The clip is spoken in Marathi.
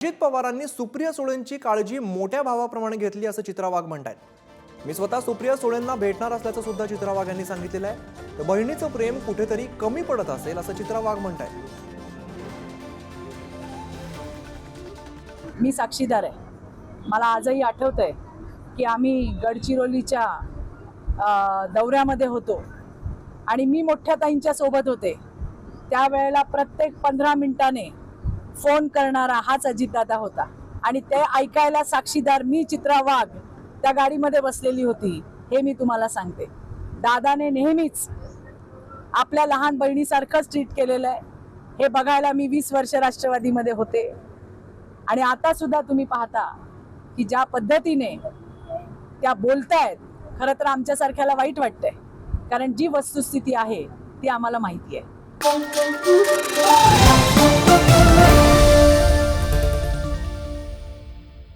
अजित पवारांनी सुप्रिया सुळेंची काळजी मोठ्या भावाप्रमाणे घेतली असं चित्रा वाघ म्हणतायत. मी स्वतः सुप्रिया सुळेंना भेटणार असल्याचं सुद्धा चित्रा वाघ यांनी सांगितलेलं आहे. तर बहिणीचं प्रेम कुठेतरी कमी पडत असेल असं चित्रा वाघ आहे मी साक्षीदार आहे. मला आजही आठवत आहे की आम्ही गडचिरोलीच्या दौऱ्यामध्ये होतो आणि मी मोठ्या ताईंच्या सोबत होते. त्यावेळेला प्रत्येक पंधरा मिनिटाने फोन करणारा हाच अजितदादा होता. आणि ते ऐकायला साक्षीदार मी चित्रा वाघ त्या गाडीमध्ये बसलेली होती हे मी तुम्हाला सांगते. दादाने नेहमीच आपल्या लहान बहिणीसारखंच ट्रीट केलेलं आहे. हे बघायला मी वीस वर्ष राष्ट्रवादीमध्ये होते. आणि आता सुद्धा तुम्ही पाहता की ज्या पद्धतीने त्या बोलतायत खरं तर आमच्यासारख्याला वाईट वाटतंय. कारण जी वस्तुस्थिती आहे ती आम्हाला माहिती आहे.